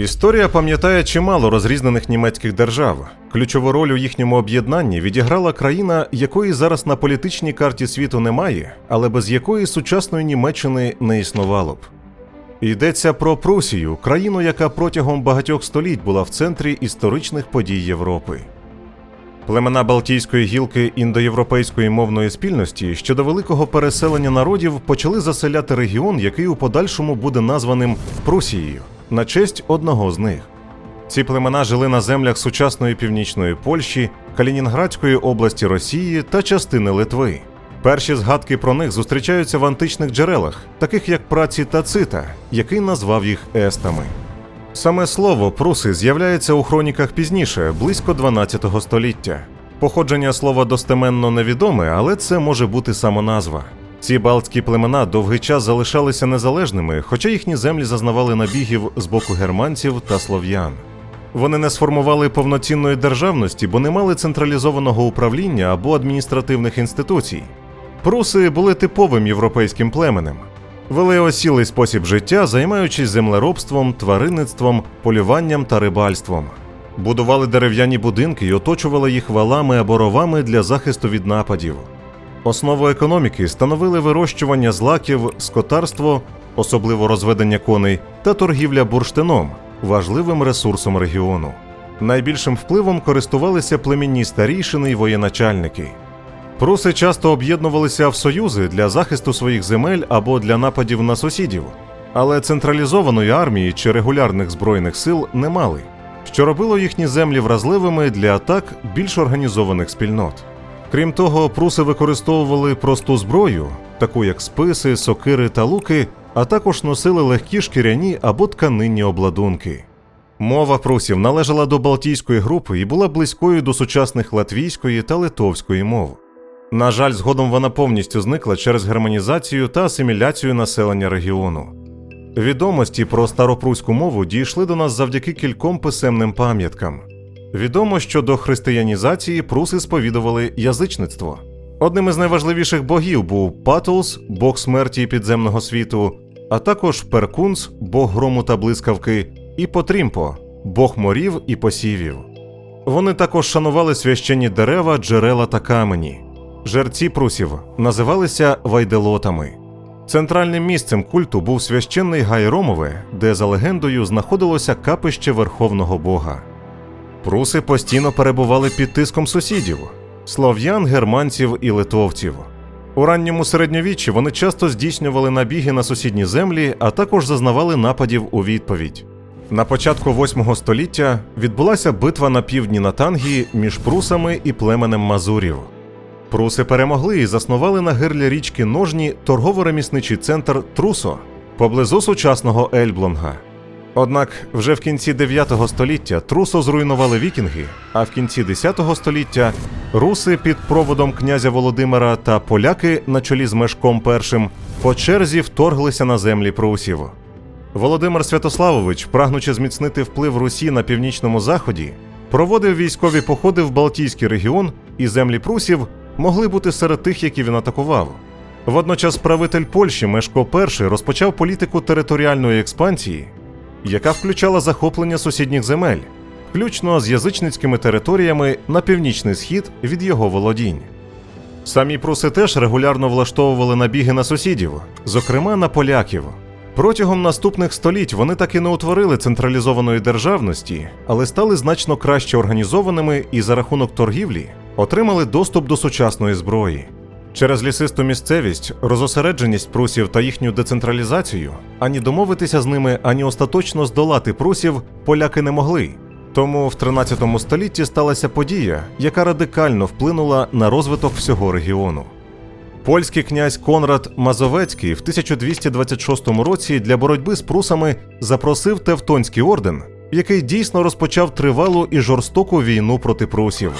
Історія пам'ятає чимало розрізнених німецьких держав. Ключову роль у їхньому об'єднанні відіграла країна, якої зараз на політичній карті світу немає, але без якої сучасної Німеччини не існувало б. Йдеться про Прусію, країну, яка протягом багатьох століть була в центрі історичних подій Європи. Племена Балтійської гілки індоєвропейської мовної спільності щодо великого переселення народів почали заселяти регіон, який у подальшому буде названим Прусією, на честь одного з них. Ці племена жили на землях сучасної північної Польщі, Калінінградської області Росії та частини Литви. Перші згадки про них зустрічаються в античних джерелах, таких як праці Тацита, який назвав їх естами. Саме слово пруси з'являється у хроніках пізніше, близько 12 століття. Походження слова достеменно невідоме, але це може бути самоназва. Ці балтські племена довгий час залишалися незалежними, хоча їхні землі зазнавали набігів з боку германців та слов'ян. Вони не сформували повноцінної державності, бо не мали централізованого управління або адміністративних інституцій. Пруси були типовим європейським племенем. Вели осілий спосіб життя, займаючись землеробством, тваринництвом, полюванням та рибальством. Будували дерев'яні будинки і оточували їх валами або ровами для захисту від нападів. Основу економіки становили вирощування злаків, скотарство, особливо розведення коней, та торгівля бурштином, важливим ресурсом регіону. Найбільшим впливом користувалися племінні старійшини й воєначальники. Пруси часто об'єднувалися в союзи для захисту своїх земель або для нападів на сусідів, але централізованої армії чи регулярних збройних сил не мали, що робило їхні землі вразливими для атак більш організованих спільнот. Крім того, пруси використовували просту зброю, таку як списи, сокири та луки, а також носили легкі шкіряні або тканинні обладунки. Мова прусів належала до Балтійської групи і була близькою до сучасних латвійської та литовської мов. На жаль, згодом вона повністю зникла через германізацію та асиміляцію населення регіону. Відомості про старопруську мову дійшли до нас завдяки кільком писемним пам'яткам. Відомо, що до християнізації пруси сповідували язичництво. Одним із найважливіших богів був Патулс, бог смерті і підземного світу, а також Перкунс, бог грому та блискавки, і Потрімпо, бог морів і посівів. Вони також шанували священні дерева, джерела та камені. Жерці прусів називалися вайделотами. Центральним місцем культу був священний гай Ромове, де, за легендою, знаходилося капище верховного бога. Пруси постійно перебували під тиском сусідів слов'ян, германців і литовців. У ранньому середньовіччі вони часто здійснювали набіги на сусідні землі, а також зазнавали нападів у відповідь. На початку 8 століття відбулася битва на півдні Натангії між прусами і племенем мазурів. Пруси перемогли і заснували на гирлі річки Ножні торгово-ремісничий центр Трусо поблизу сучасного Ельблонга. Однак вже в кінці 9 століття Трусо зруйнували вікінги, а в кінці 10 століття руси під проводом князя Володимира та поляки на чолі з Мешком І по черзі вторглися на землі прусів. Володимир Святославович, прагнучи зміцнити вплив Русі на північному заході, проводив військові походи в Балтійський регіон, і землі прусів могли бути серед тих, які він атакував. Водночас правитель Польщі Мешко І розпочав політику територіальної експансії, яка включала захоплення сусідніх земель, включно з язичницькими територіями на північний схід від його володінь. Самі пруси теж регулярно влаштовували набіги на сусідів, зокрема на поляків. Протягом наступних століть вони так і не утворили централізованої державності, але стали значно краще організованими і за рахунок торгівлі отримали доступ до сучасної зброї. Через лісисту місцевість, розосередженість прусів та їхню децентралізацію ані домовитися з ними, ані остаточно здолати прусів поляки не могли. Тому в 13 столітті сталася подія, яка радикально вплинула на розвиток всього регіону. Польський князь Конрад Мазовецький в 1226 році для боротьби з прусами запросив Тевтонський орден, який дійсно розпочав тривалу і жорстоку війну проти прусів.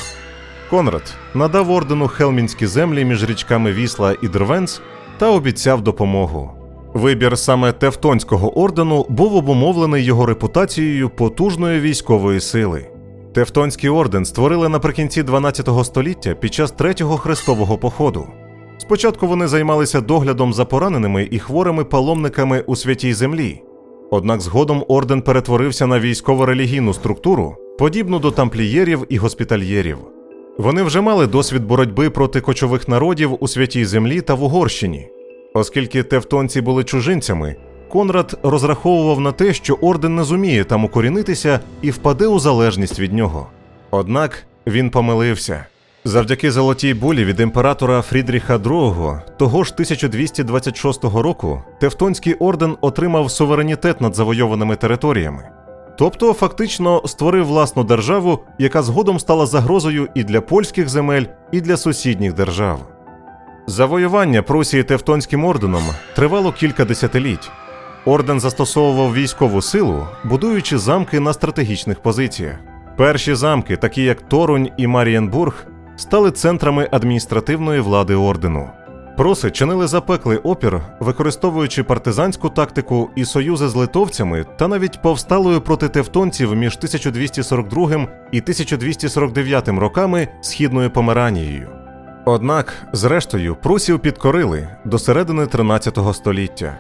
Конрад надав ордену хелмінські землі між річками Вісла і Дрвенц та обіцяв допомогу. Вибір саме Тевтонського ордену був обумовлений його репутацією потужної військової сили. Тевтонський орден створили наприкінці 12 століття під час третього хрестового походу. Спочатку вони займалися доглядом за пораненими і хворими паломниками у святій землі, Однак згодом орден перетворився на військово-релігійну структуру, подібну до тамплієрів і госпітальєрів. Вони вже мали досвід боротьби проти кочових народів у святій землі та в Угорщині. Оскільки тевтонці були чужинцями, Конрад розраховував на те, що орден не зуміє там укорінитися і впаде у залежність від нього. Однак він помилився. Завдяки золотій булі від імператора Фрідріха II того ж 1226 року Тевтонський орден отримав суверенітет над завойованими територіями. Тобто фактично створив власну державу, яка згодом стала загрозою і для польських земель, і для сусідніх держав. Завоювання Прусії Тевтонським орденом тривало кілька десятиліть. Орден застосовував військову силу, будуючи замки на стратегічних позиціях. Перші замки, такі як Торунь і Марієнбург, стали центрами адміністративної влади ордену. Проси чинили запеклий опір, використовуючи партизанську тактику і союзи з литовцями та навіть повсталою проти тевтонців між 1242 і 1249 роками східною Померанією. Однак, зрештою, прусів підкорили до середини 13 століття.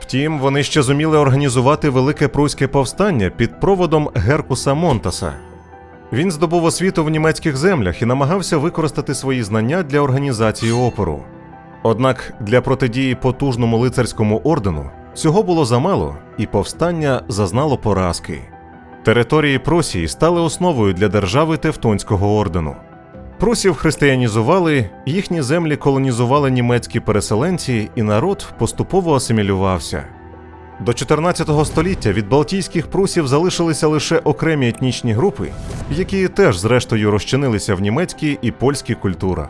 Втім, вони ще зуміли організувати велике пруське повстання під проводом Геркуса Монтаса. Він здобув освіту в німецьких землях і намагався використати свої знання для організації опору. Однак для протидії потужному лицарському ордену цього було замало, і повстання зазнало поразки. Території Прусії стали основою для держави Тевтонського ордену. Прусів християнізували, їхні землі колонізували німецькі переселенці, і народ поступово асимілювався. До 14 століття від Балтійських прусів залишилися лише окремі етнічні групи, які теж зрештою розчинилися в німецькій і польській культурах.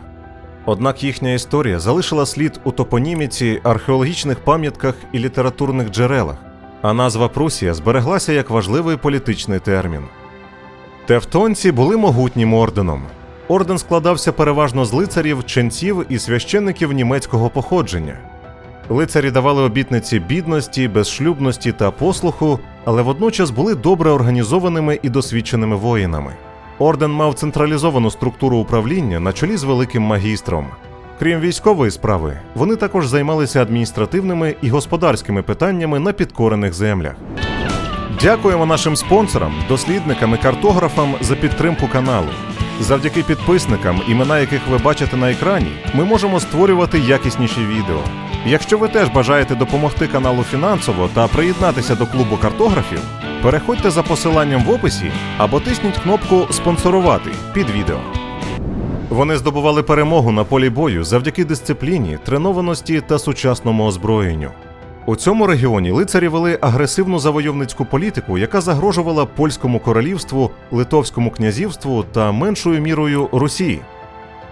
Однак їхня історія залишила слід у топоніміці, археологічних пам'ятках і літературних джерелах, а назва Прусія збереглася як важливий політичний термін. Тевтонці були могутнім орденом. Орден складався переважно з лицарів, ченців і священників німецького походження. Лицарі давали обітниці бідності, безшлюбності та послуху, але водночас були добре організованими і досвідченими воїнами. Орден мав централізовану структуру управління на чолі з великим магістром. Крім військової справи, вони також займалися адміністративними і господарськими питаннями на підкорених землях. Дякуємо нашим спонсорам, дослідникам і картографам за підтримку каналу. Завдяки підписникам, імена яких ви бачите на екрані, ми можемо створювати якісніші відео. Якщо ви теж бажаєте допомогти каналу фінансово та приєднатися до клубу картографів, переходьте за посиланням в описі або тисніть кнопку Спонсорувати під відео. Вони здобували перемогу на полі бою завдяки дисципліні, тренованості та сучасному озброєнню. У цьому регіоні лицарі вели агресивну завойовницьку політику, яка загрожувала польському королівству, литовському князівству та меншою мірою Росії.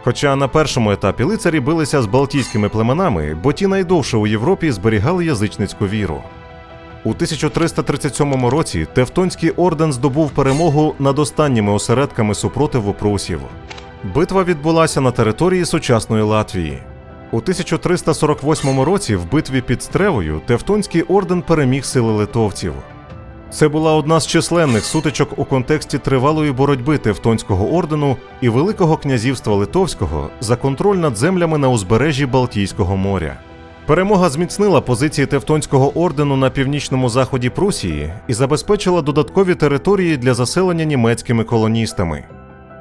Хоча на першому етапі лицарі билися з балтійськими племенами, бо ті найдовше у Європі зберігали язичницьку віру. У 1337 році Тевтонський орден здобув перемогу над останніми осередками супротиву прусів. Битва відбулася на території сучасної Латвії. У 1348 році в битві під Стревою Тевтонський орден переміг сили литовців. Це була одна з численних сутичок у контексті тривалої боротьби Тевтонського ордену і Великого князівства Литовського за контроль над землями на узбережжі Балтійського моря. Перемога зміцнила позиції Тевтонського ордену на північному заході Прусії і забезпечила додаткові території для заселення німецькими колоністами.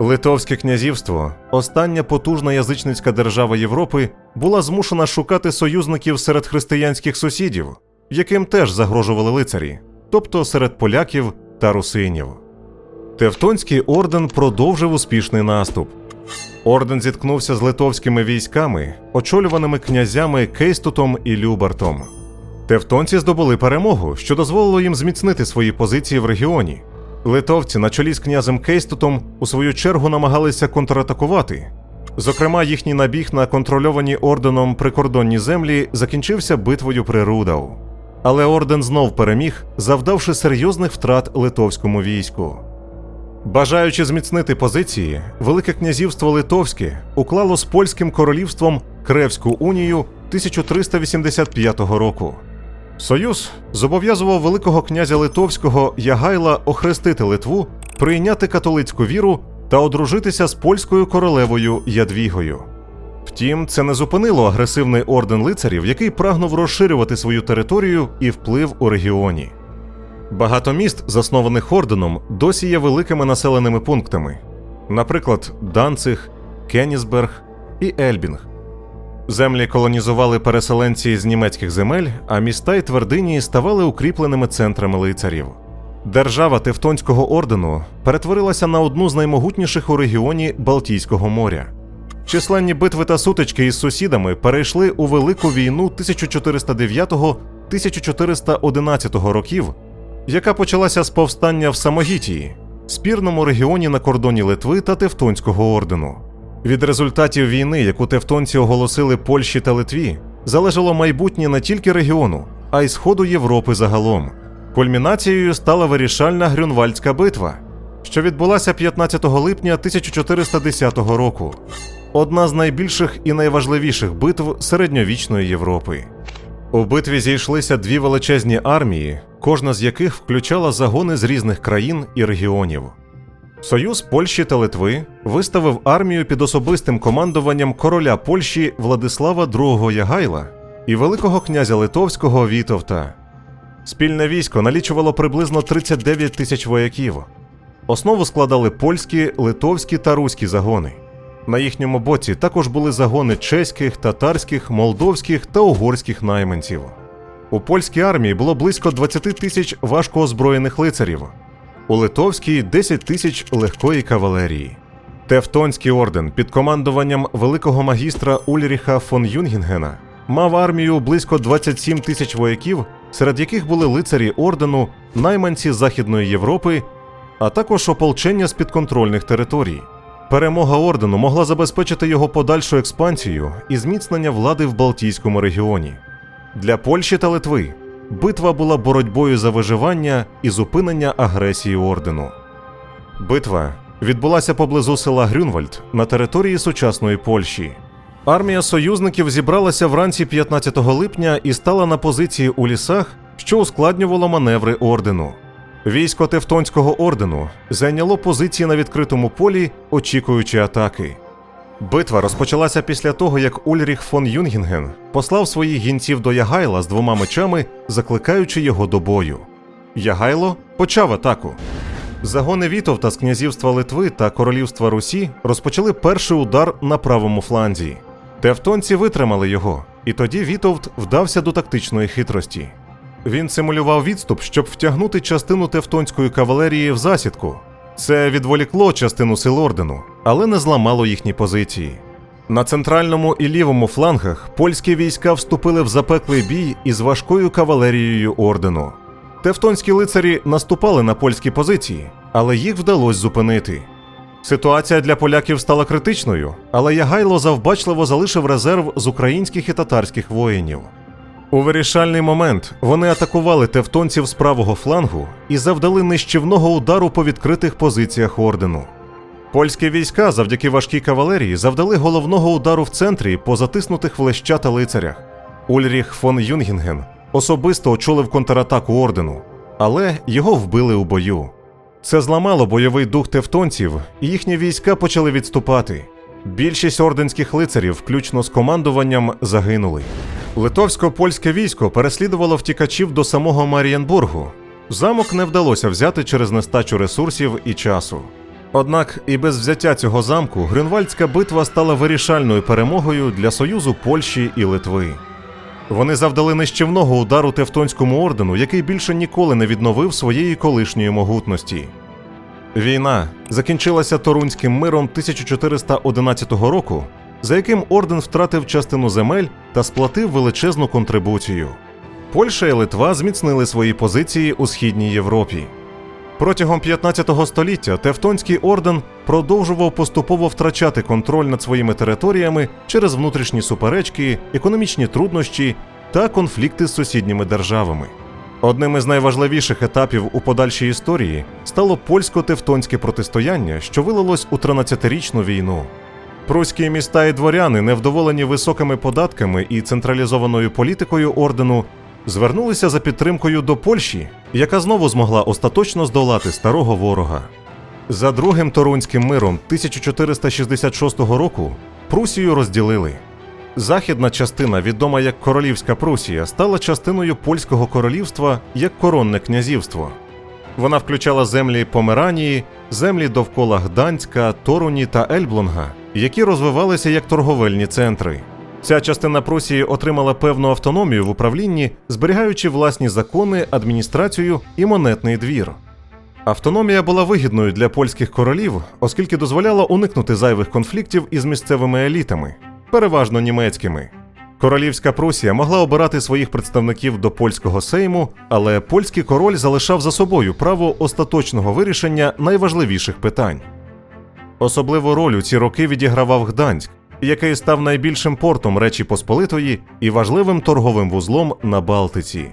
Литовське князівство, остання потужна язичницька держава Європи, була змушена шукати союзників серед християнських сусідів, яким теж загрожували лицарі, тобто серед поляків та русинів. Тевтонський орден продовжив успішний наступ. Орден зіткнувся з литовськими військами, очолюваними князями Кейстутом і Любартом. Тевтонці здобули перемогу, що дозволило їм зміцнити свої позиції в регіоні. Литовці на чолі з князем Кейстутом у свою чергу намагалися контратакувати. Зокрема, їхній набіг на контрольовані орденом прикордонні землі закінчився битвою при Рудау. Але орден знов переміг, завдавши серйозних втрат литовському війську. Бажаючи зміцнити позиції, Велике князівство Литовське уклало з польським королівством Кревську унію 1385 року. Союз зобов'язував Великого князя Литовського Ягайла охрестити Литву, прийняти католицьку віру та одружитися з польською королевою Ядвігою. Втім, це не зупинило агресивний орден лицарів, який прагнув розширювати свою територію і вплив у регіоні. Багато міст, заснованих орденом, досі є великими населеними пунктами, наприклад, Данциг, Кенісберг і Ельбінг. Землі колонізували переселенці з німецьких земель, а міста й твердині ставали укріпленими центрами лицарів. Держава Тевтонського ордену перетворилася на одну з наймогутніших у регіоні Балтійського моря. Численні битви та сутички із сусідами перейшли у Велику війну 1409-1411 років, яка почалася з повстання в Самогітії, спірному регіоні на кордоні Литви та Тевтонського ордену. Від результатів війни, яку тевтонці оголосили Польщі та Литві, залежало майбутнє не тільки регіону, а й Сходу Європи загалом. Кульмінацією стала вирішальна Грюнвальдська битва, що відбулася 15 липня 1410 року. Одна з найбільших і найважливіших битв середньовічної Європи. У битві зійшлися дві величезні армії, кожна з яких включала загони з різних країн і регіонів. Союз Польщі та Литви виставив армію під особистим командуванням короля Польщі Владислава II Ягайла і Великого князя Литовського Вітовта. Спільне військо налічувало приблизно 39 тисяч вояків. Основу складали польські, литовські та руські загони. На їхньому боці також були загони чеських, татарських, молдовських та угорських найманців. У польській армії було близько 20 тисяч важко озброєних лицарів, у литовській 10 тисяч легкої кавалерії. Тевтонський орден під командуванням великого магістра Ульріха фон Юнгінгена мав армію близько 27 тисяч вояків, серед яких були лицарі ордену, найманці Західної Європи, а також ополчення з підконтрольних територій. Перемога ордену могла забезпечити його подальшу експансію і зміцнення влади в Балтійському регіоні. Для Польщі та Литви битва була боротьбою за виживання і зупинення агресії ордену. Битва відбулася поблизу села Грюнвальд на території сучасної Польщі. Армія союзників зібралася вранці 15 липня і стала на позиції у лісах, що ускладнювало маневри ордену. Військо Тевтонського ордену зайняло позиції на відкритому полі, очікуючи атаки. Битва розпочалася після того, як Ульріх фон Юнгінген послав своїх гінців до Ягайла з двома мечами, закликаючи його до бою. Ягайло почав атаку. Загони Вітовта з князівства Литви та королівства Русі розпочали перший удар на правому фланзі. Тевтонці витримали його, і тоді Вітовт вдався до тактичної хитрості. Він симулював відступ, щоб втягнути частину тевтонської кавалерії в засідку. Це відволікло частину сил ордену, але не зламало їхні позиції. На центральному і лівому флангах польські війська вступили в запеклий бій із важкою кавалерією ордену. Тевтонські лицарі наступали на польські позиції, але їх вдалося зупинити. Ситуація для поляків стала критичною, але Ягайло завбачливо залишив резерв з українських і татарських воїнів. У вирішальний момент вони атакували тевтонців з правого флангу і завдали нищівного удару по відкритих позиціях ордену. Польські війська завдяки важкій кавалерії завдали головного удару в центрі по затиснутих в леща та лицарях. Ульріх фон Юнгінген особисто очолив контратаку ордену, але його вбили у бою. Це зламало бойовий дух тевтонців, і їхні війська почали відступати. Більшість орденських лицарів, включно з командуванням, загинули. Литовсько-польське військо переслідувало втікачів до самого Марієнбургу. Замок не вдалося взяти через нестачу ресурсів і часу. Однак і без взяття цього замку Грюнвальдська битва стала вирішальною перемогою для Союзу Польщі і Литви. Вони завдали нищівного удару Тевтонському ордену, який більше ніколи не відновив своєї колишньої могутності. Війна закінчилася Торунським миром 1411 року, за яким орден втратив частину земель та сплатив величезну контрибуцію. Польща і Литва зміцнили свої позиції у східній Європі. Протягом 15 століття Тевтонський орден продовжував поступово втрачати контроль над своїми територіями через внутрішні суперечки, економічні труднощі та конфлікти з сусідніми державами. Одним із найважливіших етапів у подальшій історії стало польсько-тевтонське протистояння, що вилилось у 13-річну війну. Пруські міста і дворяни, невдоволені високими податками і централізованою політикою ордену, звернулися за підтримкою до Польщі, яка знову змогла остаточно здолати старого ворога. За другим Торунським миром 1466 року Прусію розділили. Західна частина, відома як Королівська Прусія, стала частиною польського королівства як коронне князівство. Вона включала землі Померанії, землі довкола Гданська, Торуні та Ельблонга, які розвивалися як торговельні центри. Ця частина Прусії отримала певну автономію в управлінні, зберігаючи власні закони, адміністрацію і монетний двір. Автономія була вигідною для польських королів, оскільки дозволяла уникнути зайвих конфліктів із місцевими елітами, переважно німецькими. Королівська Прусія могла обирати своїх представників до польського сейму, але польський король залишав за собою право остаточного вирішення найважливіших питань. Особливу роль у ці роки відігравав Гданськ, який став найбільшим портом Речі Посполитої і важливим торговим вузлом на Балтиці.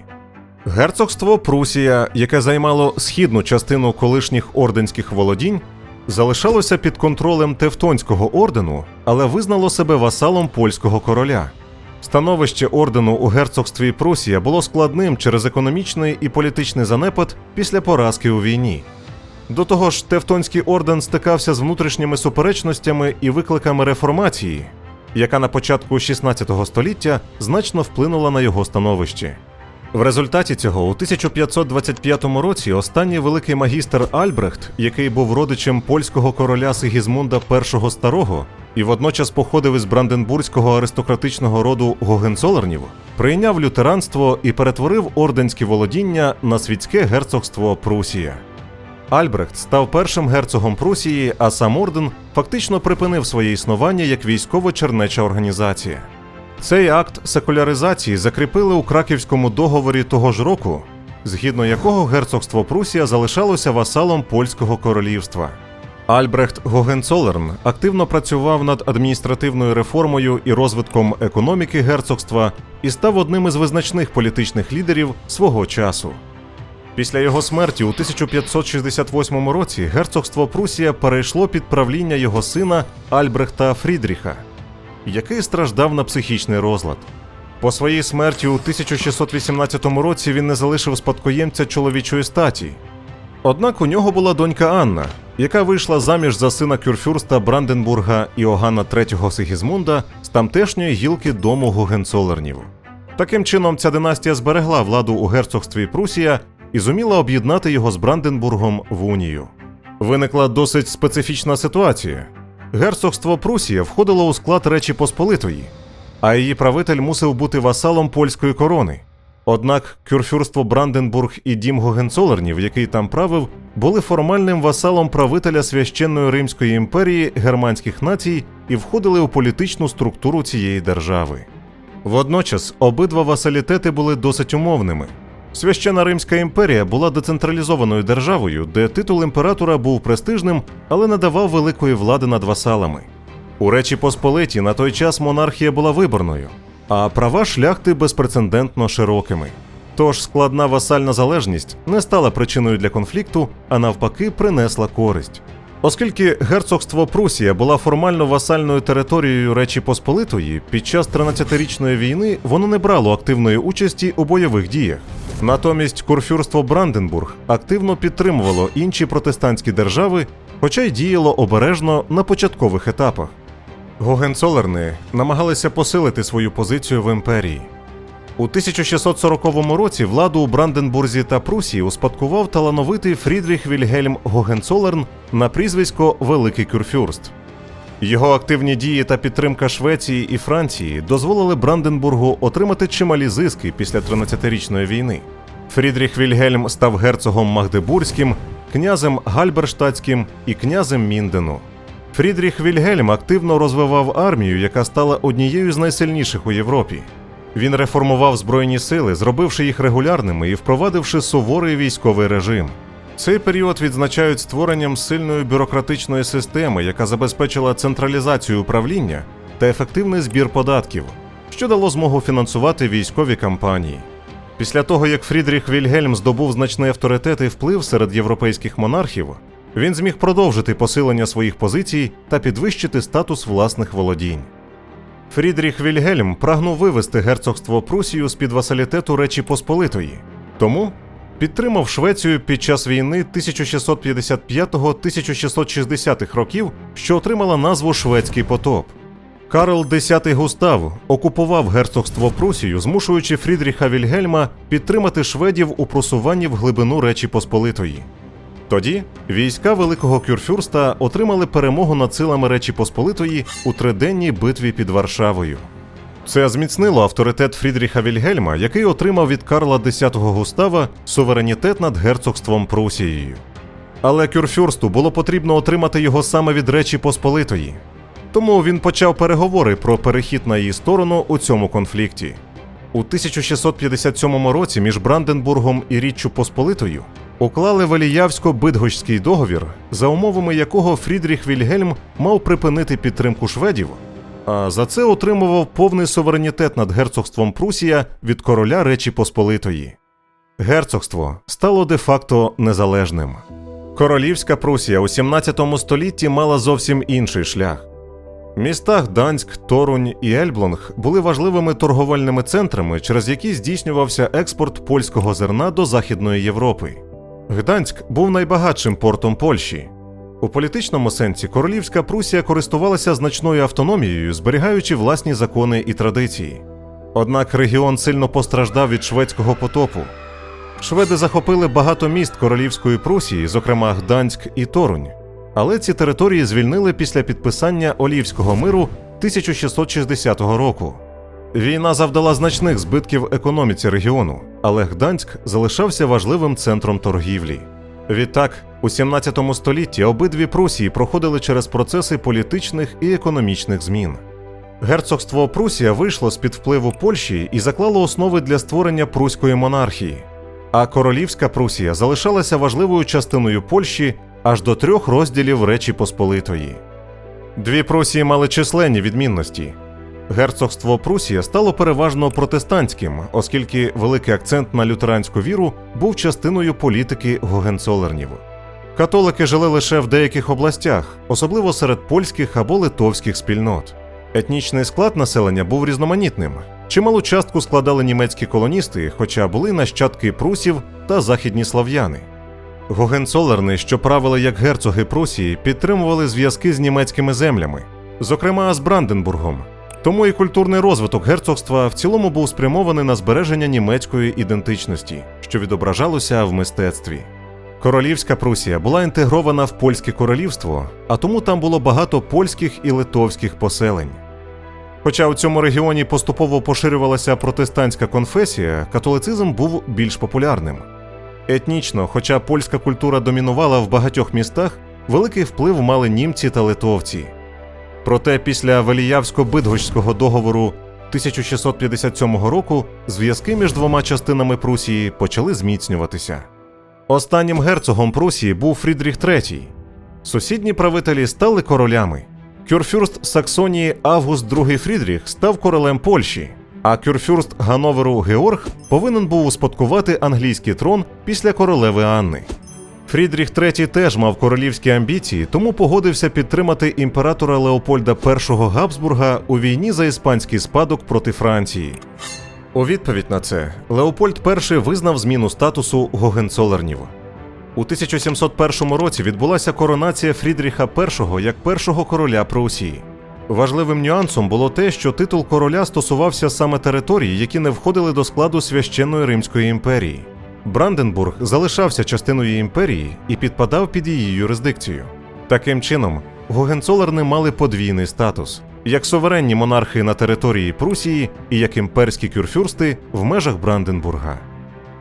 Герцогство Прусія, яке займало східну частину колишніх орденських володінь, залишалося під контролем Тевтонського ордену, але визнало себе васалом польського короля. Становище ордену у герцогстві Прусія було складним через економічний і політичний занепад після поразки у війні. До того ж, Тевтонський орден стикався з внутрішніми суперечностями і викликами реформації, яка на початку 16 століття значно вплинула на його становище. В результаті цього, у 1525 році, останній великий магістр Альбрехт, який був родичем польського короля Сигізмунда І Старого і водночас походив із бранденбурзького аристократичного роду Гогенцолернів, прийняв лютеранство і перетворив орденські володіння на світське герцогство Прусія. Альбрехт став першим герцогом Прусії, а сам орден фактично припинив своє існування як військово-чернеча організація. Цей акт секуляризації закріпили у краківському договорі того ж року, згідно якого герцогство Прусія залишалося васалом польського королівства. Альбрехт Гогенцолерн активно працював над адміністративною реформою і розвитком економіки герцогства і став одним із визначних політичних лідерів свого часу. Після його смерті у 1568 році герцогство Прусія перейшло під правління його сина Альбрехта Фрідріха, який страждав на психічний розлад. По своїй смерті у 1618 році він не залишив спадкоємця чоловічої статі. Однак у нього була донька Анна, яка вийшла заміж за сина кюрфюрста Бранденбурга Іоганна III Сигізмунда з тамтешньої гілки дому Гогенцолернів. Таким чином, ця династія зберегла владу у герцогстві Прусія і зуміла об'єднати його з Бранденбургом в унію. Виникла досить специфічна ситуація. Герцогство Прусія входило у склад Речі Посполитої, а її правитель мусив бути васалом польської корони. Однак кюрфюрство Бранденбург і дім Гогенцолернів, який там правив, були формальним васалом правителя священної Римської імперії германських націй і входили у політичну структуру цієї держави. Водночас обидва васалітети були досить умовними. Священна Римська імперія була децентралізованою державою, де титул імператора був престижним, але не давав великої влади над васалами. У Речі Посполиті на той час монархія була виборною, а права шляхти безпрецедентно широкими. Тож складна васальна залежність не стала причиною для конфлікту, а навпаки, принесла користь. Оскільки герцогство Прусія була формально васальною територією Речі Посполитої, під час 13-річної війни воно не брало активної участі у бойових діях. Натомість курфюрство Бранденбург активно підтримувало інші протестантські держави, хоча й діяло обережно на початкових етапах. Гогенцолерни намагалися посилити свою позицію в імперії. У 1640 році владу у Бранденбурзі та Прусії успадкував талановитий Фрідріх Вільгельм Гогенцолерн на прізвисько Великий Кюрфюрст. Його активні дії та підтримка Швеції і Франції дозволили Бранденбургу отримати чималі зиски після 13-річної війни. Фрідріх Вільгельм став герцогом Магдебурзьким, князем Гальберштатським і князем Міндену. Фрідріх Вільгельм активно розвивав армію, яка стала однією з найсильніших у Європі. Він реформував збройні сили, зробивши їх регулярними і впровадивши суворий військовий режим. Цей період відзначають створенням сильної бюрократичної системи, яка забезпечила централізацію управління та ефективний збір податків, що дало змогу фінансувати військові кампанії. Після того, як Фрідріх Вільгельм здобув значний авторитет і вплив серед європейських монархів, він зміг продовжити посилення своїх позицій та підвищити статус власних володінь. Фрідріх Вільгельм прагнув вивести герцогство Прусію з під васалітету Речі Посполитої, тому підтримав Швецію під час війни 1655-1660 років, що отримала назву Шведський потоп. Карл X Густав окупував герцогство Прусію, змушуючи Фрідріха Вільгельма підтримати шведів у просуванні в глибину Речі Посполитої. Тоді війська Великого Кюрфюрста отримали перемогу над силами Речі Посполитої у триденній битві під Варшавою. Це зміцнило авторитет Фрідріха Вільгельма, який отримав від Карла X Густава суверенітет над герцогством Прусією. Але Кюрфюрсту було потрібно отримати його саме від Речі Посполитої. Тому він почав переговори про перехід на її сторону у цьому конфлікті. У 1657 році між Бранденбургом і Річчю Посполитою уклали Валіявсько-Бидгощський договір, за умовами якого Фрідріх Вільгельм мав припинити підтримку шведів, а за це отримував повний суверенітет над герцогством Прусія від короля Речі Посполитої. Герцогство стало де-факто незалежним. Королівська Прусія у 17 столітті мала зовсім інший шлях. Міста Гданськ, Торунь і Ельблонг були важливими торговельними центрами, через які здійснювався експорт польського зерна до Західної Європи. Гданськ був найбагатшим портом Польщі. У політичному сенсі королівська Прусія користувалася значною автономією, зберігаючи власні закони і традиції. Однак регіон сильно постраждав від шведського потопу. Шведи захопили багато міст королівської Прусії, зокрема Гданськ і Торунь. Але ці території звільнили після підписання Олівського миру 1660 року. Війна завдала значних збитків економіці регіону, але Гданськ залишався важливим центром торгівлі. Відтак, у 17 столітті обидві Прусії проходили через процеси політичних і економічних змін. Герцогство Прусія вийшло з-під впливу Польщі і заклало основи для створення пруської монархії. А королівська Прусія залишалася важливою частиною Польщі аж до трьох розділів Речі Посполитої. Дві Прусії мали численні відмінності. Герцогство Прусія стало переважно протестантським, оскільки великий акцент на лютеранську віру був частиною політики Гогенцолернів. Католики жили лише в деяких областях, особливо серед польських або литовських спільнот. Етнічний склад населення був різноманітним. Чималу частку складали німецькі колоністи, хоча були нащадки прусів та західні слав'яни. Гогенцолерни, що правили як герцоги Прусії, підтримували зв'язки з німецькими землями, зокрема з Бранденбургом. Тому і культурний розвиток герцогства в цілому був спрямований на збереження німецької ідентичності, що відображалося в мистецтві. Королівська Прусія була інтегрована в польське королівство, а тому там було багато польських і литовських поселень. Хоча у цьому регіоні поступово поширювалася протестантська конфесія, католицизм був більш популярним. Етнічно, хоча польська культура домінувала в багатьох містах, великий вплив мали німці та литовці. Проте після Валіявсько-Бидгощського договору 1657 року зв'язки між двома частинами Прусії почали зміцнюватися. Останнім герцогом Прусії був Фрідріх III. Сусідні правителі стали королями. Кюрфюрст Саксонії Август II Фрідріх став королем Польщі, а кюрфюрст Гановеру Георг повинен був успадкувати англійський трон після королеви Анни. Фрідріх III теж мав королівські амбіції, тому погодився підтримати імператора Леопольда І Габсбурга у війні за іспанський спадок проти Франції. У відповідь на це Леопольд І визнав зміну статусу Гогенцолернів. У 1701 році відбулася коронація Фрідріха І як першого короля Прусії. Важливим нюансом було те, що титул короля стосувався саме територій, які не входили до складу священної Римської імперії. Бранденбург залишався частиною імперії і підпадав під її юрисдикцію. Таким чином, Гогенцолерни мали подвійний статус як суверенні монархи на території Прусії і як імперські кюрфюрсти в межах Бранденбурга.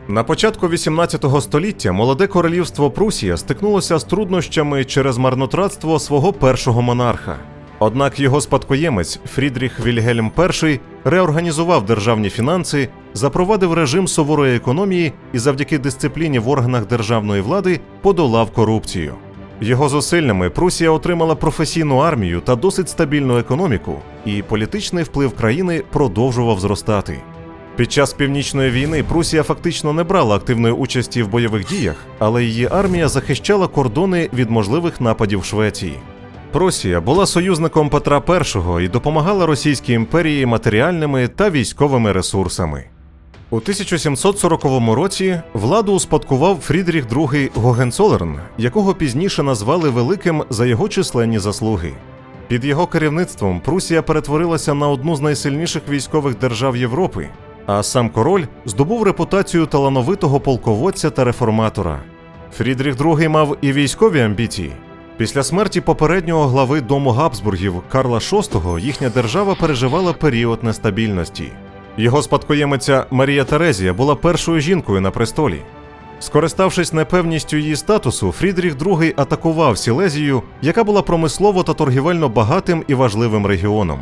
На початку XVIII століття молоде королівство Прусія стикнулося з труднощами через марнотратство свого першого монарха. Однак його спадкоємець Фрідріх Вільгельм І реорганізував державні фінанси, запровадив режим суворої економії і завдяки дисципліні в органах державної влади подолав корупцію. Його зусиллями Прусія отримала професійну армію та досить стабільну економіку, і політичний вплив країни продовжував зростати. Під час північної війни Прусія фактично не брала активної участі в бойових діях, але її армія захищала кордони від можливих нападів Швеції. Прусія була союзником Петра І і допомагала Російській імперії матеріальними та військовими ресурсами. У 1740 році владу успадкував Фрідріх II Гогенцолерн, якого пізніше назвали великим за його численні заслуги. Під його керівництвом Прусія перетворилася на одну з найсильніших військових держав Європи, а сам король здобув репутацію талановитого полководця та реформатора. Фрідріх II мав і військові амбіції. Після смерті попереднього глави дому Габсбургів Карла VI їхня держава переживала період нестабільності. Його спадкоємиця Марія Терезія була першою жінкою на престолі. Скориставшись непевністю її статусу, Фрідріх II атакував Сілезію, яка була промислово та торгівельно багатим і важливим регіоном.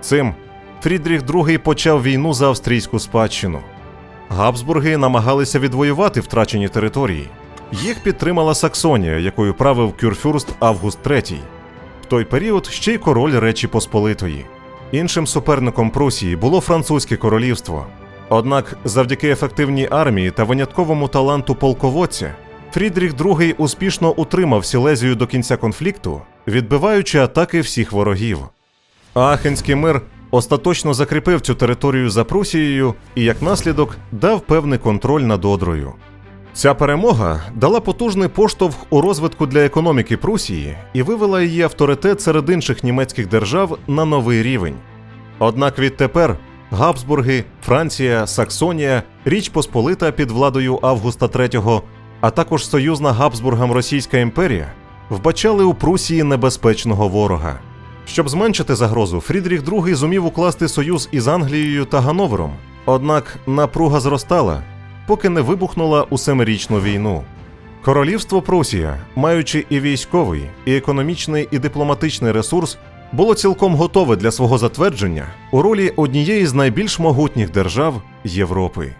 Цим Фрідріх II почав війну за австрійську спадщину. Габсбурги намагалися відвоювати втрачені території. Їх підтримала Саксонія, якою правив кюрфюрст Август III. В той період ще й король Речі Посполитої. Іншим суперником Прусії було французьке королівство. Однак, завдяки ефективній армії та винятковому таланту полководця, Фрідріх II успішно утримав Сілезію до кінця конфлікту, відбиваючи атаки всіх ворогів. Аахенський мир остаточно закріпив цю територію за Прусією і, як наслідок, дав певний контроль над Одрою. Ця перемога дала потужний поштовх у розвитку для економіки Прусії і вивела її авторитет серед інших німецьких держав на новий рівень. Однак відтепер Габсбурги, Франція, Саксонія, Річ Посполита під владою Августа III, а також союзна Габсбургам Російська імперія вбачали у Прусії небезпечного ворога. Щоб зменшити загрозу, Фрідріх II зумів укласти союз із Англією та Гановером. Однак напруга зростала, поки не вибухнула у семирічну війну. Королівство Прусія, маючи і військовий, і економічний, і дипломатичний ресурс, було цілком готове для свого затвердження у ролі однієї з найбільш могутніх держав Європи.